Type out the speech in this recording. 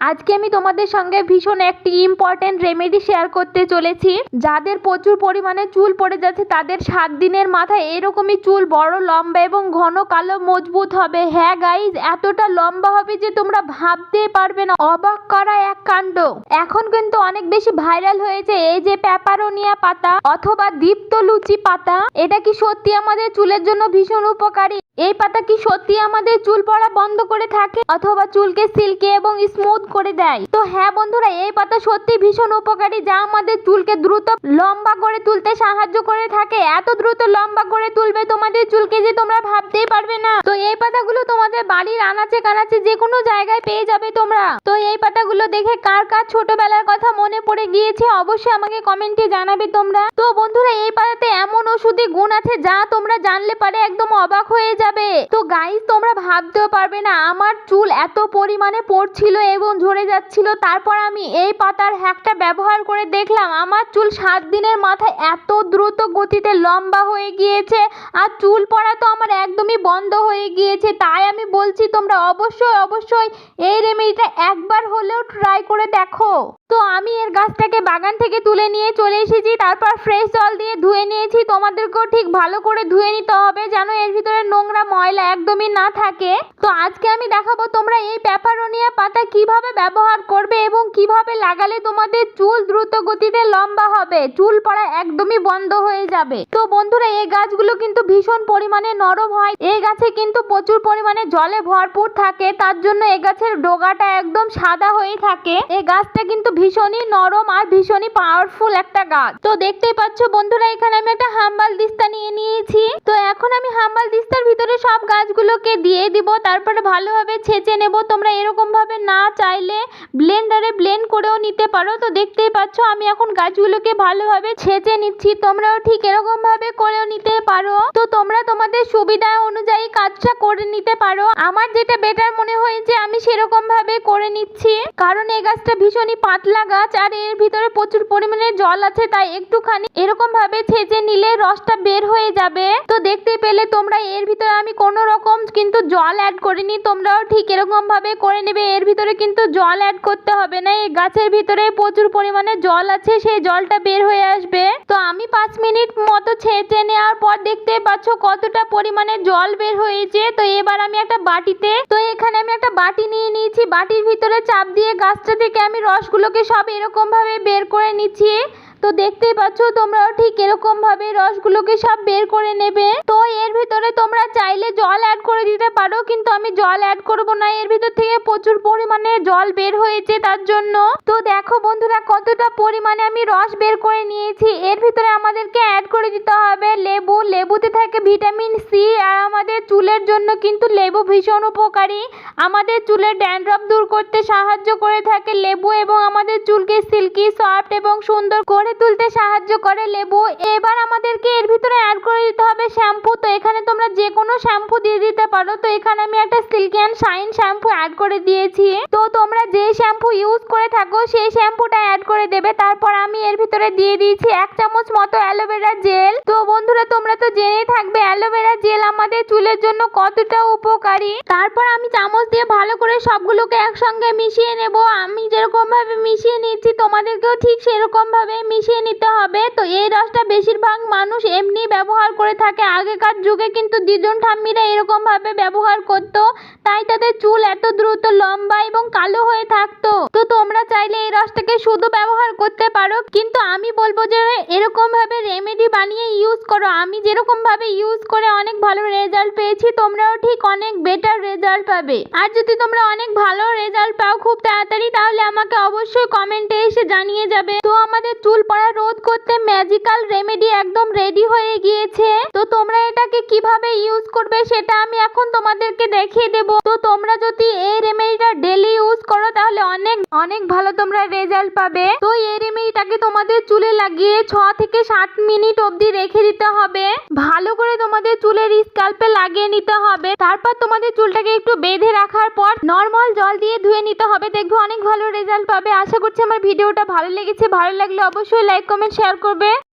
আজকে আমি তোমাদের সঙ্গে ভীষণ একটি ইম্পর্টেন্ট রেমেডি শেয়ার করতে চলেছি। যাদের প্রচুর পরিমাণে চুল পড়ে যাচ্ছে, তাদের সাত দিনের মাথায় এরকমই চুল বড়, লম্বা এবং ঘন কালো মজবুত হবে। হ্যাঁ গাইজ এতটা লম্বা হবে যে তোমরা ভাবতেই পারবে না। অবাক করা এক কাণ্ড। এখন কিন্তু অনেক বেশি ভাইরাল হয়েছে এই যে প্যাপারোনিয়া পাতা অথবা দীপ্ত লুচি পাতা। এটা কি সত্যি আমাদের চুলের জন্য ভীষণ উপকারী? এই পাতা কি সত্যি আমাদের চুল পড়া বন্ধ করে থাকে অথবা চুলকে সিল্কি এবং স্মুথ করে দেয়? তো হ্যাঁ বন্ধুরা, এই পাতা সত্যি ভীষণ উপকারী যা আমাদের চুলকে দ্রুত লম্বা করে তুলতে সাহায্য করে থাকে। এত দ্রুত লম্বা করে তুলবে তোমাদের চুলকে যে তোমরা ভাবতেই পারবে না। তো এই পাতাগুলো তোমাদের বাড়ির আনাচে কানাচে যে কোনো জায়গায় পেয়ে যাবে তোমরা। তো এই পাতাগুলো দেখে কার কার ছোটবেলার কথা মনে পড়ে গিয়েছে অবশ্যই আমাকে কমেন্টে জানাবে তোমরা। তো বন্ধুরা, এই পাতাতে এমন ওষুধি গুণ আছে যা তোমরা জানলে পারে একদম অবাক হয়ে যাবে। তো গাইস তোমরা ভাবতেও পারবে না, আমার চুল এত পরিমাণে পড়ছিল এবং ঝরে যাচ্ছিল। তারপর আমি এই পাতার হ্যাকটা ব্যবহার করে দেখলাম, আমার চুল সাত দিনের মাথায় এত দ্রুত গতিতে লম্বা হয়ে গিয়েছে আর চুল পড়া তো আমার একদমই বন্ধ হয়ে গিয়েছে। তাই আমি বলছি, তোমরা অবশ্যই অবশ্যই এই রেমেডিটা একবার হলেও ট্রাই করে দেখো। তো আমি এর গাছটাকে বাগান থেকে তুলে নিয়ে চলে এসেছি, তারপর ফ্রেশ জল দিয়ে ধুয়ে নিয়েছি। তোমাদেরকেও ঠিক ভালো করে ধুয়ে নিতে হবে যেন এর ভিতরে নোংরা ময়লা একদমই না থাকে। তো আজকে আমি দেখাবো তোমরা এই প্যাপারোনিয়া পাতা কীভাবে ব্যবহার করবে এবং কীভাবে লাগালে তোমাদের চুল দ্রুত গতিতে লম্বা হবে? চুল পড়া একদমই বন্ধ হয়ে যাবে। তো বন্ধুরা, এই গাছগুলো কিন্তু ভীষণ পরিমাণে নরম হয়। এই গাছে কিন্তু প্রচুর পরিমাণে জলে ভরপুর থাকে। তার জন্য এই গাছের ডোগাটা একদম সাদা হয়ে থাকে। এই গাছটা কিন্তু ভীষণই নরম আর ভীষণই পাওয়ারফুল একটা গাছ। তো দেখতেই পাচ্ছ বন্ধুরা, এখানে আমি একটা হাম্বাল দিস্তা নিয়ে নিয়েছি। তো এখন আমি হাম্বাল দিস্তার ভিতরে সব গাছগুলোকে দিয়ে দিব। তারপরে ভালোভাবে ছেঁচে নেব। তোমরা এরকম ভাবে না চাইলে ব্লেন্ডারে ব্লেন্ড করেও নিতে পারো। তো দেখতেই পাচ্ছ, আমি এখন গাছগুলোকে ভালোভাবে ছেঁচে নিচ্ছি। তোমরাও ঠিক এরকম ভাবে করেও নিতে পারো। তোমাদের সুবিধা অনুযায়ী কাজটা করে নিতে পারো। আমার যেটা বেটার মনে হয়েছে, আমি সেরকম ভাবে করে নিচ্ছি। কারণ এই গাছটা ভীষণই পাতলা গাছ, আর এর ভিতরে প্রচুর পরিমাণে জল আছে, তাই একটুখানি এরকম ভাবে ছেঁচে নিলে রসটা বের হয়ে যাবে। তো দেখতে পেলে তোমরা এর ভিতরে আমি কোনো রকম কিন্তু জল অ্যাড করিনি, তোমরাও ঠিক এরকম ভাবে করে নেবে। এর ভিতরে কিন্তু জল অ্যাড করতে হবে না, এই গাছের ভিতরে প্রচুর পরিমাণে জল আছে, সেই জলটা বের হয়ে আসবে। তো আমি পাঁচ মিনিট মতো ছেঁচে নেওয়ার পর দেখতে পাচ্ছ কতটা পরিমাণে জল বের হয়েছে। তো এবার আমি একটা বাটিতে, তো এখানে আমি একটা বাটি নিয়ে নিয়েছি। বাটির ভিতরে চাপ দিয়ে গাছটা থেকে আমি রসগুলোকে সব এরকম ভাবে বের করে নিচ্ছি। তো দেখতেই পাচ্ছ, তোমরাও ঠিক এরকম ভাবে রসগুলোকে সব বের করে নেবে। তো এর ভিতরে তোমরা চাইলে জল অ্যাড করে দিতে পারো, কিন্তু আমি জল অ্যাড করব না। এর ভিতর থেকে প্রচুর পরিমাণে জল বের হয়েছে তার জন্য। তো দেখো বন্ধুরা কতটা পরিমাণে আমি রস বের করে নিয়েছি, এর ভিতরে আমাদেরকে অ্যাড করে দিতে হবে লেবু। লেবুতে থাকে ভিটামিন সি আর আমাদের চুলের জন্য কিন্তু লেবু ভীষণ উপকারী। আমাদের চুলের ড্যান্ড্রফ দূর করতে সাহায্য করে থাকে লেবু এবং আমাদের চুলকে সিল্কি সফট এবং সুন্দর করে তুলতে সাহায্য করে লেবু। এবার আমাদেরকে এর ভিতরে অ্যাড করে দিতে হবে শ্যাম্পু তো এখানে তোমরা যে কোনো শ্যাম্পু দিয়ে দিতে পারো। তো এখানে আমি একটা silky and shine shampoo add করে দিয়েছি। তো তোমরা যে শ্যাম্পু ইউজ করে থাকো, সেই শ্যাম্পুটা অ্যাড করে দেবে, তারপর আমি এর ভিতরে দিয়ে দিয়েছি এক চামচ মতো অ্যালোভেরা জেল। তো বন্ধুরা, তোমরা তো জেনেই থাকবে, অ্যালোভেরা জেল আমাদের চুলের জন্য কতটা উপকারী। তারপর আমি চামচ দিয়ে ভালো করে সবগুলোকে একসঙ্গে মিশিয়ে নেব। আমি যেরকম ভাবে মিশিয়ে নিচ্ছি, তোমাদেরকেও ঠিক সেরকম ভাবে মিশিয়ে নিতে হবে। তো এই রসটা বেশিরভাগ মানুষ এমনি ব্যবহার করে থাকে। আগেকার যুগে কিন্তু দিদুন ঠাম্মিরা এরকম ভাবে ব্যবহার করতো। তাই তাদের চুল এত দ্রুত লম্বা এবং কালো হয়ে থাকতো। তো তোমরা চাইলে এই রসটাকে শুধু ব্যবহার করতে পারো, কিন্তু আমি বলব যে এরকম ভাবে রেমেডি বানিয়ে ইউজ করো। আমি যেরকম ভাবে ইউজ করে অনেক ভালো রেজাল্ট পেয়েছি, তোমরাও ঠিক অনেক বেটার রেজাল্ট পাবে। আর যদি তোমরা অনেক ভালো রেজাল্ট পাও খুব তাড়াতাড়ি, তাহলে আমাকে অবশ্যই কমেন্টে জানিয়ে যাবে। তো আমাদের চুল পড়া রোধ করতে ম্যাজিক্যাল রেমেডি একদম রেডি হয়ে গিয়েছে। তো তোমরা এটাকে কীভাবে ইউজ করবে সেটা আমি এখন তোমাদেরকে দেখিয়ে দেব। তো তোমরা যদি এই রেমেডিটা ডেলি ইউজ করো, তাহলে অনেক অনেক ভালো তোমরা রেজাল্ট পাবে। তো এই রেমেডিটাকে তোমাদের চুলে লাগিয়ে ছ থেকে সাত মিনিট অবধি রেখে দিতে হবে। ভালো করে তোমাদের চুলের স্কাল্পে লাগিয়ে নিতে হবে। তারপর তোমাদের চুলটাকে একটু বেঁধে রাখার পর নর্মাল জল দিয়ে ধুয়ে নিতে হবে। দেখবে অনেক ভালো রেজাল্ট পাবে। আশা করছি আমার ভিডিওটা ভালো লেগেছে ভালো লাগলে অবশ্যই লাইক কমেন্ট শেয়ার করবে।